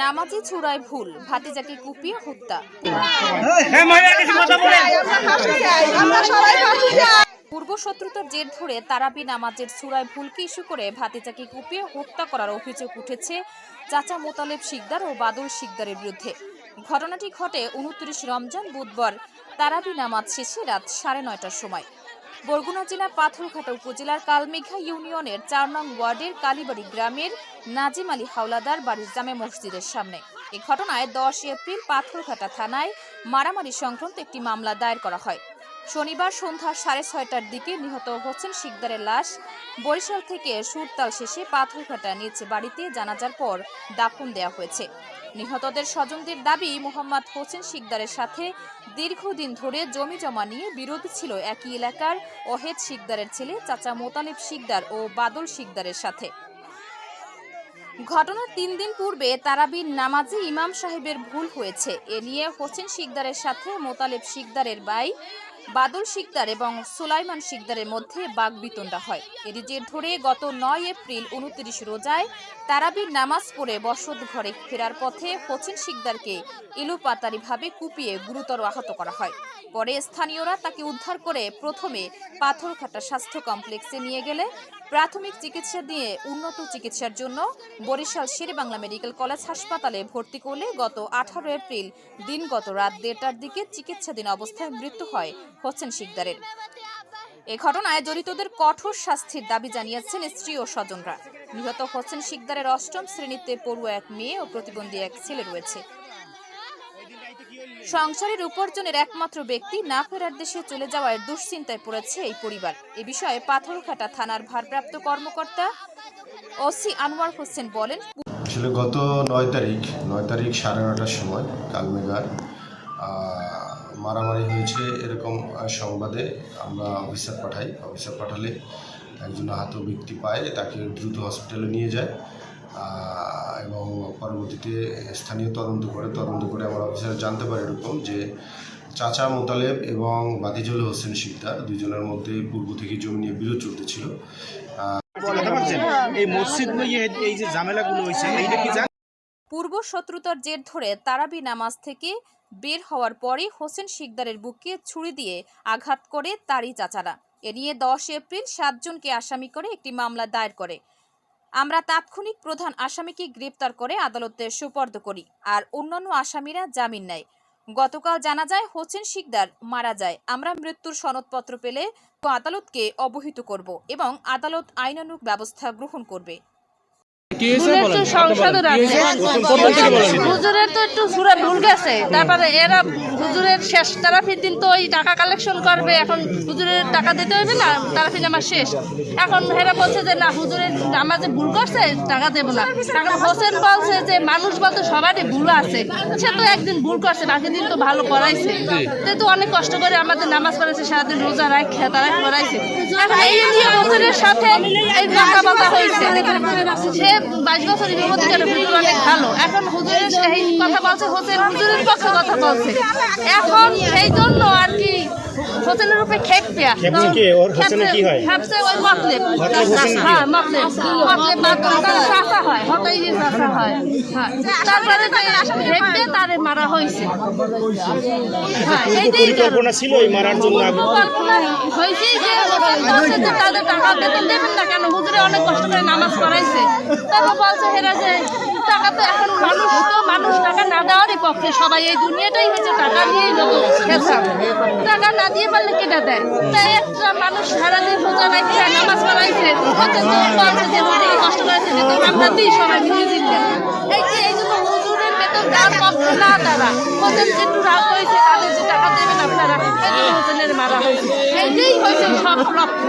নামাজি চূড়ায় ভুল ভাতিজাকে কুপিয়ে হত্যা। পূর্ব শত্রুতার জের ধরে তারাবি নামাজের চূড়ায় ভুলকে ইস্যু করে ভাতিজাকে কুপিয়ে হত্যা করার অভিযোগ উঠেছে চাচা মোতালেব শিকদার ও বাদল শিকদারের বিরুদ্ধে। ঘটনাটি ঘটে উনত্রিশ রমজান বুধবার তারাবি নামাজ শেষে রাত সাড়ে নয়টার সময়। বরগুনা জেলা পাথরঘাটা উপজেলার কালমেঘা ইউনিয়নের চার নং ওয়ার্ডের কালীবাড়ি গ্রামের নাজিম আলী হাওলাদার বাড়ির জামে মসজিদের সামনে। এ ঘটনায় দশ এপ্রিল পাথরঘাটা থানায় মারামারি সংক্রান্ত একটি মামলা দায়ের করা হয়। শনিবার সন্ধ্যা সাড়ে ছয়টার দিকে নিহত হোসেন শিকদারের লাশ। বরিশাল থেকে সুরতাল শেষে পাথরঘাটা নিচে বাড়িতে জানাজার পর দাফন দেওয়া হয়েছে। নিহতদের স্বজনদের দাবি, মোহাম্মদ হোসেন শিকদারের সাথে দীর্ঘদিন ধরে জমি জমা নিয়ে বিরোধ ছিল একই এলাকার অহেদ শিকদারের ছেলে, চাচা মোতালেব শিকদার ও বাদল শিকদারের সাথে। ঘটনার তিন দিন পূর্বে তারাবির নামাজে ইমাম সাহেবের ভুল হয়েছে। এ নিয়ে হোসেন শিকদারের সাথে মোতালেব শিকদারের ভাই বাদল শিকদার এবং সুলাইমান শিকদারের মধ্যে বাগবিতণ্ডা হয়। এর জের ধরে গত নয় এপ্রিল উনত্রিশ রোজায় তারাবির নামাজ পড়ে বসত ঘরে ফেরার পথে হোসেন শিকদারকে এলোপাতারিভাবে কুপিয়ে গুরুতর আহত করা হয়। পরে স্থানীয়রা তাকে উদ্ধার করে প্রথমে পাথরঘাটা স্বাস্থ্য কমপ্লেক্সে নিয়ে গেলে প্রাথমিক চিকিৎসা দিয়ে উন্নত চিকিৎসার জন্য বরিশাল শেরেবাংলা মেডিকেল কলেজ হাসপাতালে ভর্তি করলে গত আঠারো এপ্রিল দিনগত রাত দেড়টার দিকে চিকিৎসাধীন অবস্থায় মৃত্যু হয় হোসেন শিকদারের। এ ঘটনায় জড়িতদের কঠোর শাস্তির দাবি জানিয়েছেন স্ত্রী ও স্বজনরা। নিহত হোসেন শিকদারের অষ্টম শ্রেণীতে পড়ুয়া এক মেয়ে ও প্রতিবন্ধী এক ছেলে রয়েছে। সংসারের উপার্জনের একমাত্র ব্যক্তি না ফেরার দেশে চলে যাওয়ার দুশ্চিন্তায় পড়েছে এই পরিবার। এ বিষয়ে পাথরঘাটা থানার ভারপ্রাপ্ত কর্মকর্তা ওসি আনোয়ার হোসেন বলেন, আসলে গত নয় তারিখ নয় তারিখ সাড়ে নটার সময় কালমেঘার মারামারি হয়েছে এরকম সংবাদে আমরা অফিসার পাঠাই। অফিসার পাঠালে একজন আহত ব্যক্তি পায়, তাকে দ্রুত হসপিটালে নিয়ে যায়। এবং পরবর্তীতে স্থানীয় তদন্ত করে তদন্ত করে আমার অফিসার জানতে পারে এরকম যে চাচা মোতালেব এবং বাতিজুল হোসেন শিকদার দুজনের মধ্যে পূর্ব থেকে জমি নিয়ে বিরোধ চলতেছিল। এই মসজিদ নিয়ে এই যে ঝামেলাগুলো হয়েছে এইটা কি পূর্ব শত্রুতার জের ধরে তারাবি নামাজ থেকে বের হওয়ার পরে হোসেন শিকদারের বুকে ছুরি দিয়ে আঘাত করে তারই চাচারা। এ নিয়ে দশ এপ্রিল সাতজনকে আসামি করে একটি মামলা দায়ের করে। আমরা তাৎক্ষণিক প্রধান আসামিকে গ্রেপ্তার করে আদালতে সুপর্দ করি আর অন্যান্য আসামিরা জামিন নেয়। গতকাল জানা যায় হোসেন শিকদার মারা যায়। আমরা মৃত্যুর সনদপত্র পেলে আদালতকে অবহিত করব এবং আদালত আইনানুগ ব্যবস্থা গ্রহণ করবে। আছে হুজুরের তো একটু সুরা ভুল গেছে। তারপরে এরা হুজুরের শেষ তারাফির দিন তো ওই টাকা কালেকশন করবে এখন হুজুরের টাকা দিতে হবে না তারাফির আমার শেষ। এখন এরা বলছে যে না হুজুরের নামাজে ভুল করছে টাকা দেবো না। এখন হোসেন বলছে যে মানুষ বলতে সবারই ভুল আছে। সে তো একদিন ভুল করছে বাকি দিন তো ভালো করাইছে। সে তো অনেক কষ্ট করে আমাদের নামাজ পড়াইছে সারাদিন রোজা রাখে তারা এখন এই নিয়ে হোসেনের সাথে এই কথা হয়েছে সে বাইশ বছর ইমামতিকার হুজুর অনেক ভালো। এখন হুজুরের সেই কথা বলছে হোসেন হুজুরের পক্ষে কথা বলছে। এখন সেই জন্য আর কি হোসেনের উপরে খেপ পেয়া কে? ওর হোসেনের কি হয়? ওই মতলেব হোসেন? হ্যাঁ মতলেব মতলেব হয় হতাই যে হয় হ্যাঁ তারপরে তারে মারা হয়েছে হ্যাঁ এইটাই। পরিকল্পনা ছিল এই মারার জন্য হয়েছে যে যে তাদের টাকা বেতন দেবেন না কেন হুজুরে অনেক কষ্ট করে নামাজ পড়াইছে তারপর বলছে হেরা যে টাকা তো এখন মানুষ তো মানুষ টাকা না দেওয়ারই পক্ষে সবাই এই দুনিয়াটাই হয়েছে টাকা নিয়েই লোক টাকা না দিয়ে পারলে কেটে দেয়। তাই একটা মানুষ সারাদিন রোজা রাখছে, নামাজ পড়াইছে কষ্ট করেছে আমরা দিই সবাই মিলে দিতে এই যে, এই জন্য হুজুরের বেতন না তারা। হোসেন রাগ হয়েছে, তাদের যে টাকা দেবেন আপনারা, এই জন্য হোসেনের মারা হয়েছে। এইটাই হয়েছে সব লক্ষ্য।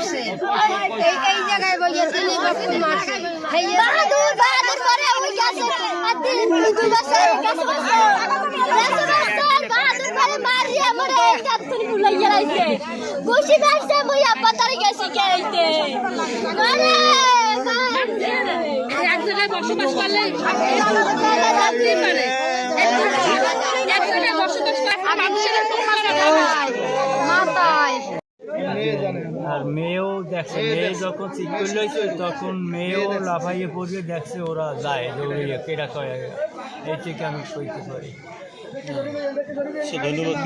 মারছে এই এই জায়গায় বইয়া তিনি বকুল মারছে বাহাদুর বাহাদুর করে ওই গেছে আর তিনি দুই গেছে বাহাদুর করে মারি আমার এই ডাক্তার বুলাইয়া রাইছে বসে গেছে মই আপা গেছে কেইতে মানে এক জায়গায় বসবাস করলে পারে দেখছে মেয়ে যখন চিক লইছে তখন মেয়েও লাফাইয়ে পড়বে দেখছে ওরা যায় দৌড়িয়ে কেটা করে এই থেকে আমি সইতে পারি। সে ধন্যবাদ